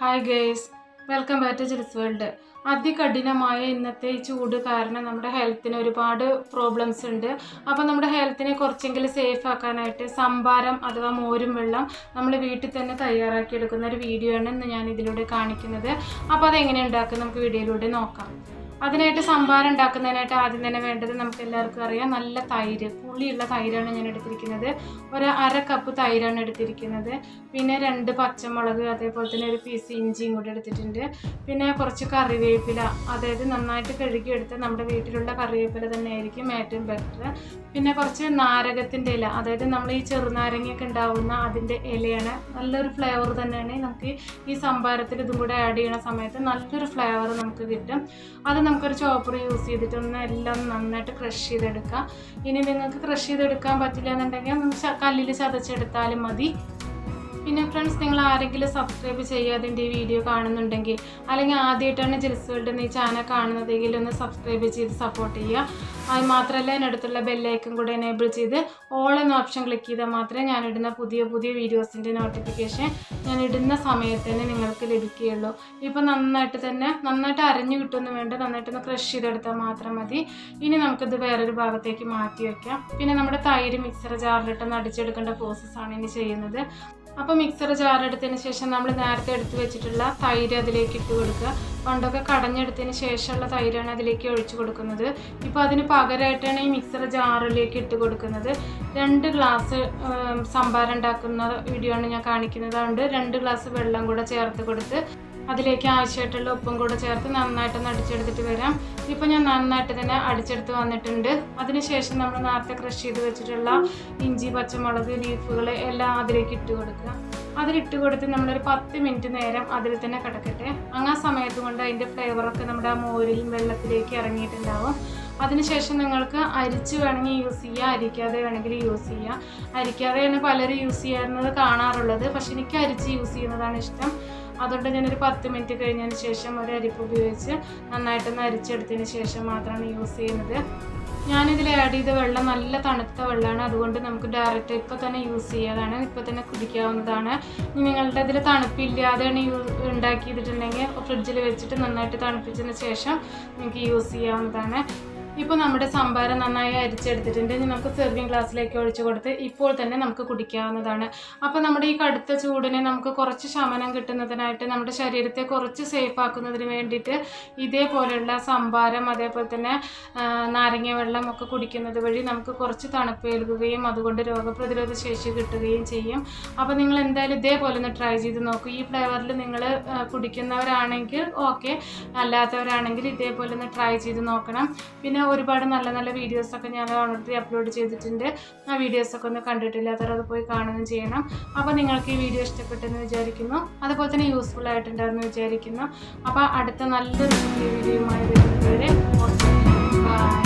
Hi guys welcome back to Jils world അതികഠിനമായ ഇന്നത്തെ ഈ ചൂട് കാരണം നമ്മുടെ ഹെൽത്തിന് ഒരുപാട് പ്രോബ്ലംസ് ഉണ്ട്. അപ്പോൾ നമ്മുടെ ഹെൽത്തിനെ കുറച്ചെങ്കിലും സേഫ് ആക്കാനായിട്ട് സംഭാരം അഥവാ മോരും വെള്ളം നമ്മൾ വീട്ടിൽ തന്നെ തയ്യാറാക്കിയെടുക്കുന്ന ഒരു വീഡിയോ ആണ് ഇന്ന് ഞാൻ ഇതിലൂടെ കാണിക്കുന്നത്. അപ്പോൾ അതെങ്ങനെ ഉണ്ടാക്കും നമുക്ക് വീഡിയോയിലൂടെ നോക്കാം. അതിനായിട്ട് സംഭാരം ഉണ്ടാക്കുന്നതിനായിട്ട് ആദ്യം തന്നെ വേണ്ടത് നമുക്ക് എല്ലാവർക്കും അറിയാം. നല്ല തൈര് പുളിയുള്ള തൈരാണ് ഞാൻ എടുത്തിരിക്കുന്നത്. ഒരു അര കപ്പ് തൈരാണ് എടുത്തിരിക്കുന്നത്. പിന്നെ രണ്ട് പച്ചമുളക് അതേപോലെ തന്നെ ഒരു പീസ് ഇഞ്ചിയും കൂടി എടുത്തിട്ടുണ്ട്. പിന്നെ കുറച്ച് കറിവേപ്പില അതായത് നന്നായിട്ട് കഴുകിയെടുത്ത് നമ്മുടെ വീട്ടിലുള്ള കറിവേപ്പില തന്നെ ആയിരിക്കും ഏറ്റവും ബെറ്റർ പിന്നെ കുറച്ച് നാരകത്തിന്റെ ഇല അതായത് നമ്മൾ ഈ ചെറുനാരങ്ങയൊക്കെ ഉണ്ടാവുന്ന അതിന്റെ ഇലയാണ്. നല്ലൊരു ഫ്ലേവർ തന്നെയാണ്. നമുക്ക് ഈ സംഭാരത്തിൽ ഇതും കൂടെ ആഡ് ചെയ്യുന്ന സമയത്ത് നല്ലൊരു ഫ്ലേവർ നമുക്ക് കിട്ടും. അത് നമുക്കൊരു ചോപ്പർ യൂസ് ചെയ്തിട്ട് ഒന്ന് എല്ലാം നന്നായിട്ട് ക്രഷ് ചെയ്തെടുക്കാം. ഇനി നിങ്ങൾക്ക് ക്രഷ് ചെയ്തെടുക്കാൻ പറ്റില്ല എന്നുണ്ടെങ്കിൽ കല്ലിൽ ചതച്ചെടുത്താലും മതി. പിന്നെ ഫ്രണ്ട്സ് നിങ്ങൾ ആരെങ്കിലും സബ്സ്ക്രൈബ് ചെയ്യാതെ ഈ വീഡിയോ കാണുന്നുണ്ടെങ്കിൽ അല്ലെങ്കിൽ ആദ്യമായിട്ടാണ് ജിൽസ് വേൾഡ് എന്ന ഈ ചാനൽ കാണുന്നതെങ്കിൽ ഒന്ന് സബ്സ്ക്രൈബ് ചെയ്ത് സപ്പോർട്ട് ചെയ്യുക. അത് മാത്രമല്ല അതിനടുത്തുള്ള ബെല്ലൈക്കും കൂടെ എനേബിൾ ചെയ്ത് ഓൾ എന്ന ഓപ്ഷൻ ക്ലിക്ക് ചെയ്താൽ മാത്രമേ ഞാനിടുന്ന പുതിയ പുതിയ വീഡിയോസിന്റെ നോട്ടിഫിക്കേഷൻ ഞാൻ ഇടുന്ന സമയത്ത് തന്നെ നിങ്ങൾക്ക് ലഭിക്കുകയുള്ളൂ. ഇപ്പോൾ നന്നായിട്ട് തന്നെ നന്നായിട്ട് അരഞ്ഞു കിട്ടുമെന്ന് വേണ്ട നന്നായിട്ടൊന്ന് ക്രഷ് ചെയ്തെടുത്താൽ മാത്രം മതി. ഇനി നമുക്കിത് വേറൊരു ഭാഗത്തേക്ക് മാറ്റി വയ്ക്കാം പിന്നെ നമ്മുടെ തൈര് മിക്സർ ജാറിലിട്ടൊന്ന് അടിച്ചെടുക്കേണ്ട പ്രോസസ്സാണ് ഇനി ചെയ്യുന്നത്. അപ്പോൾ മിക്സർ ജാർ എടുത്തതിന് ശേഷം നമ്മൾ നേരത്തെ എടുത്ത് വെച്ചിട്ടുള്ള തൈര് അതിലേക്ക് ഇട്ട് കൊടുക്കുക. പണ്ടൊക്കെ കടഞ്ഞെടുത്തതിന് ശേഷമുള്ള തൈരാണ് അതിലേക്ക് ഒഴിച്ചു കൊടുക്കുന്നത്. ഇപ്പോൾ അതിന് പകരമായിട്ടാണ് ഈ മിക്സർ ജാറിലേക്ക് ഇട്ട് കൊടുക്കുന്നത്. രണ്ട് ഗ്ലാസ് സംഭാരം ഉണ്ടാക്കുന്ന വീഡിയോ ആണ് ഞാൻ കാണിക്കുന്നത് അതുകൊണ്ട് രണ്ട് ഗ്ലാസ് വെള്ളം കൂടെ ചേർത്ത് കൊടുത്ത് അതിലേക്ക് ആവശ്യമായിട്ടുള്ള ഉപ്പും കൂടെ ചേർത്ത് നന്നായിട്ടൊന്ന് അടിച്ചെടുത്തിട്ട് വരാം. ഇപ്പോൾ ഞാൻ നന്നായിട്ട് തന്നെ അടിച്ചെടുത്ത് വന്നിട്ടുണ്ട്. അതിനുശേഷം നമ്മൾ നേരത്തെ ക്രഷ് ചെയ്ത് വെച്ചിട്ടുള്ള ഇഞ്ചി പച്ചമുളക് ലീഫുകൾ എല്ലാം അതിലേക്ക് ഇട്ട് കൊടുക്കുക. അതിലിട്ട് കൊടുത്ത് നമ്മളൊരു പത്ത് മിനിറ്റ് നേരം അതിൽ തന്നെ കിടക്കട്ടെ. അങ്ങനെ സമയത്ത് കൊണ്ട് അതിന്റെ ഫ്ലേവറൊക്കെ നമ്മുടെ ആ മോരിലും വെള്ളത്തിലേക്ക് ഇറങ്ങിയിട്ടുണ്ടാവും. അതിനുശേഷം നിങ്ങൾക്ക് അരിച്ച് വേണമെങ്കിൽ യൂസ് ചെയ്യുക അരിക്കാതെ വേണമെങ്കിൽ യൂസ് ചെയ്യുക അരിക്കാതെയാണ് പലരും യൂസ് ചെയ്യുന്നത് കാണാറുള്ളത്. പക്ഷെ എനിക്ക് അരിച്ച് യൂസ് ചെയ്യുന്നതാണ് ഇഷ്ടം. അതുകൊണ്ട് ഞാനൊരു പത്ത് മിനിറ്റ് കഴിഞ്ഞതിന് ശേഷം ഒരു അരിപ്പ് ഉപയോഗിച്ച് നന്നായിട്ടൊന്ന് അരിച്ചെടുത്തതിന് ശേഷം മാത്രമാണ് യൂസ് ചെയ്യുന്നത്. ഞാനിതിൽ ആഡ് ചെയ്ത വെള്ളം നല്ല തണുത്ത വെള്ളമാണ്. അതുകൊണ്ട് നമുക്ക് ഡയറക്റ്റ് ഇപ്പോൾ തന്നെ യൂസ് ചെയ്യാതാണ്. ഇപ്പോൾ തന്നെ കുടിക്കാവുന്നതാണ്. നിങ്ങളുടെ ഇതിൽ തണുപ്പില്ലാതെയാണ് യൂ ഉണ്ടാക്കിയിട്ടുണ്ടെങ്കിൽ ഫ്രിഡ്ജിൽ വെച്ചിട്ട് നന്നായിട്ട് തണുപ്പിച്ചതിന് ശേഷം നിങ്ങൾക്ക് യൂസ് ചെയ്യാവുന്നതാണ്. ഇപ്പോൾ നമ്മുടെ സംഭാരം നന്നായി അരിച്ചെടുത്തിട്ടുണ്ട്. ഇനി നമുക്ക് സെർവിങ് ഗ്ലാസ്സിലേക്ക് ഒഴിച്ചു കൊടുത്ത് ഇപ്പോൾ തന്നെ നമുക്ക് കുടിക്കാവുന്നതാണ്. അപ്പോൾ നമ്മുടെ ഈ കടുത്ത ചൂടിനെ നമുക്ക് കുറച്ച് ശമനം കിട്ടുന്നതിനായിട്ട് നമ്മുടെ ശരീരത്തെ കുറച്ച് സേഫ് ആക്കുന്നതിന് വേണ്ടിയിട്ട് ഇതേപോലെയുള്ള സംഭാരം അതേപോലെ തന്നെ നാരങ്ങ വെള്ളം ഒക്കെ കുടിക്കുന്നത് വഴി നമുക്ക് കുറച്ച് തണുപ്പ് ഏൽക്കുകയും അതുകൊണ്ട് രോഗപ്രതിരോധ ശേഷി കിട്ടുകയും ചെയ്യും. അപ്പോൾ നിങ്ങൾ എന്തായാലും ഇതേപോലെ ഒന്ന് ട്രൈ ചെയ്ത് നോക്കൂ. ഈ ഫ്ലേവറിൽ നിങ്ങൾ കുടിക്കുന്നവരാണെങ്കിൽ ഓക്കെ അല്ലാത്തവരാണെങ്കിൽ ഇതേപോലെ ഒന്ന് ട്രൈ ചെയ്ത് നോക്കണം. പിന്നെ ഒരുപാട് നല്ല നല്ല വീഡിയോസൊക്കെ ഞാൻ ഓൾറെഡി അപ്ലോഡ് ചെയ്തിട്ടുണ്ട്. ആ വീഡിയോസൊക്കെ ഒന്ന് കണ്ടിട്ടില്ലാത്തവർ അത് പോയി കാണുകയും ചെയ്യണം. അപ്പോൾ നിങ്ങൾക്ക് ഈ വീഡിയോ ഇഷ്ടപ്പെട്ടെന്ന് വിചാരിക്കുന്നു. അതുപോലെ തന്നെ യൂസ്ഫുൾ ആയിട്ടുണ്ടായിരുന്നു വിചാരിക്കുന്നു. അപ്പോൾ അടുത്ത നല്ലൊരു വീഡിയോയുമായി വരുന്നത് വരെ ബൈ